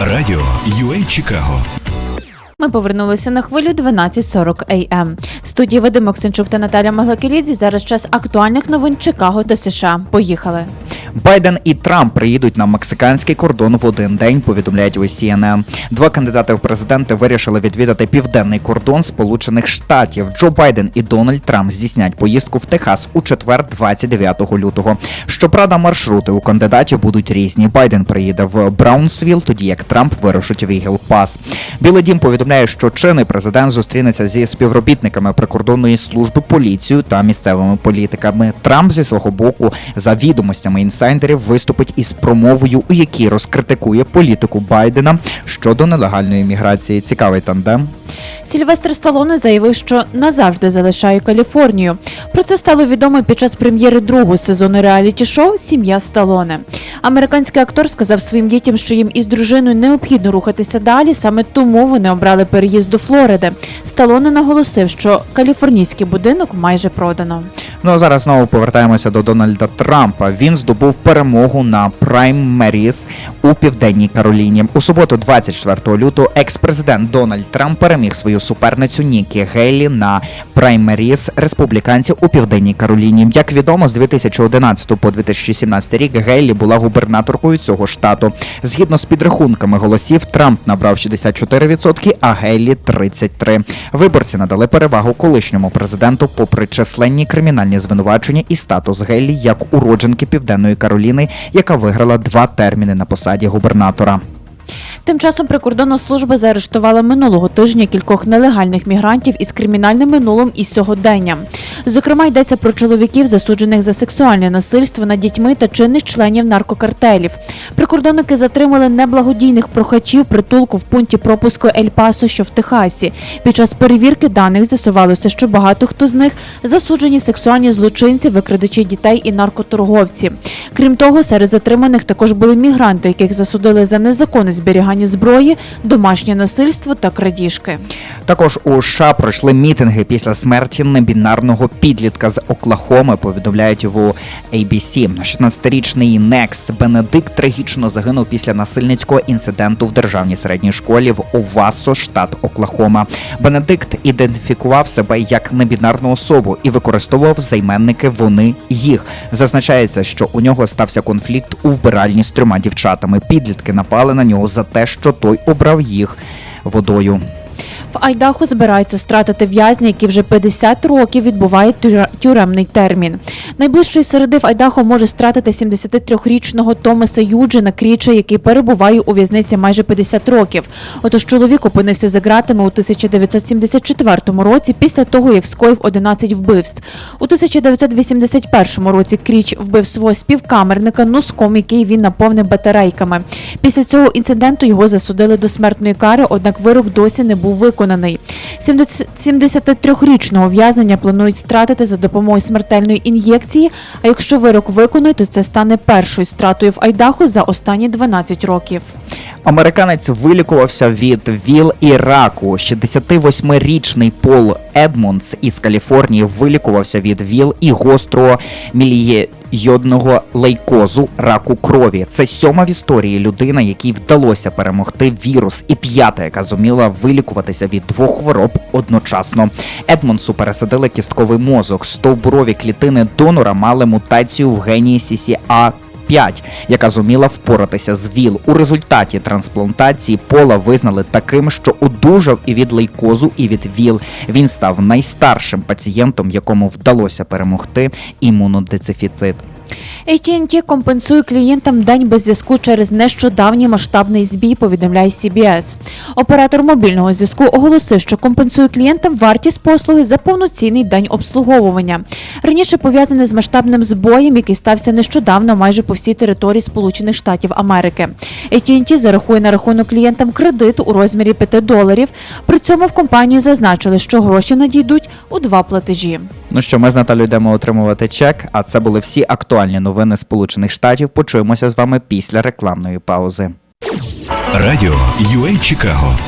Радіо UA Чикаго Ми повернулися на хвилю 12.40 АМ. В студії Вадим Оксенчук та Наталя Маглакелідзі. Зараз час актуальних новин Чикаго та США. Поїхали. Байден і Трамп приїдуть на мексиканський кордон в один день. Повідомляють у CNN. Два кандидати в президенти вирішили відвідати південний кордон Сполучених Штатів. Джо Байден і Дональд Трамп здійснять поїздку в Техас у четвер, 29 лютого. Щоправда, маршрути у кандидатів будуть різні. Байден приїде в Браунсвіл, тоді як Трамп вирушить в Ігл Пас. Білий дім повідомляє, що чинний президент зустрінеться зі співробітниками прикордонної служби, поліцією та місцевими політиками. Трамп зі свого боку, за відомостями інсайдерів, виступить із промовою, у якій розкритикує політику Байдена щодо нелегальної міграції. Цікавий тандем. Сільвестр Сталоне заявив, що назавжди залишає Каліфорнію. Про це стало відомо під час прем'єри другого сезону реаліті-шоу Сім'я Сталоне. Американський актор сказав своїм дітям, що їм із дружиною необхідно рухатися далі. Саме тому вони обрали переїзд до Флориди. Сталоне наголосив, що каліфорнійський будинок майже продано. Ну а зараз знову повертаємося до Дональда Трампа. Він здобув перемогу на праймеріс у південній Кароліні. У суботу, 24 лютого, екс-президент Дональд Трамп переміг свою суперницю Нікі Гейлі на праймеріс республіканців у південній Кароліні. Як відомо, з 2011 по 2017 рік Гейлі була губернаторкою цього штату. Згідно з підрахунками голосів, Трамп набрав 64%, а Гейлі 33%. Виборці надали перевагу колишньому президенту, попри численні кримінальні звинувачення і статус Геллі як уродженки Південної Кароліни, яка виграла два терміни на посаді губернатора. Тим часом прикордонна служба заарештувала минулого тижня кількох нелегальних мігрантів із кримінальним минулим і сьогодення. Зокрема, йдеться про чоловіків, засуджених за сексуальне насильство над дітьми та чинних членів наркокартелів. Прикордонники затримали неблагодійних прохачів притулку в пункті пропуску Ель Пасо, що в Техасі. Під час перевірки даних з'ясувалося, що багато хто з них засуджені сексуальні злочинці, викрадачі дітей і наркоторговці. Крім того, серед затриманих також були мігранти, яких засудили за незаконне зберігання зброї, домашнє насильство та крадіжки. Також у США пройшли мітинги після смерті небінарного підлітка з Оклахоми. Повідомляють в ABC. 16-річний Некс Бенедикт трагічно загинув після насильницького інциденту в державній середній школі в Овасо, штат Оклахома. Бенедикт ідентифікував себе як небінарну особу і використовував займенники вони їх. Зазначається, що у нього стався конфлікт у вбиральні з трьома дівчатами. Підлітки напали на нього за те, що той обрав їх водою. В Айдахо збираються стратити в'язня, які вже 50 років відбувають тюре- тюремний термін. Найближчої середи в Айдахо може стратити 73-річного Томаса Юджина Кріча, який перебуває у в'язниці майже 50 років. Отож чоловік опинився за ґратами у 1974 році після того, як скоїв 11 вбивств. У 1981 році Кріч вбив свого співкамерника носком, який він наповнив батарейками. Після цього інциденту його засудили до смертної кари, однак вирок досі не був виконаний. 70 73-річного в'язнення планують стратити за допомогою смертельної ін'єкції. А якщо вирок виконують, то це стане першою стратою в Айдахо за останні 12 років. Американець вилікувався від ВІЛ і раку. 68-річний Пол Едмондс із Каліфорнії вилікувався від ВІЛ і гострого мілієйодного лейкозу раку крові. Це сьома в історії людина, якій вдалося перемогти вірус, і п'ята, яка зуміла вилікуватися від двох хвороб одночасно. Едмонсу пересадили кістковий мозок. Стовбурові клітини донора мали мутацію в генії CCA 5, яка зуміла впоратися з ВІЛ. У результаті трансплантації пола визнали таким, що одужав і від лейкозу, і від ВІЛ. Він став найстаршим пацієнтом, якому вдалося перемогти імунодецифіцит. AT&T компенсує клієнтам день без зв'язку через нещодавній масштабний збій, повідомляє CBS. Оператор мобільного зв'язку оголосив, що компенсує клієнтам вартість послуги за повноцінний день обслуговування. Раніше пов'язане з масштабним збоєм, який стався нещодавно майже по всій території Сполучених Штатів Америки. AT&T зарахує на рахунок клієнтам кредит у розмірі 5 доларів. При цьому в компанії зазначили, що гроші надійдуть у два платежі. Ну що, ми з Наталю йдемо отримувати чек, а це були всі актуальні новини Сполучених Штатів. Почуємося з вами після рекламної паузи. Радіо UA Чикаго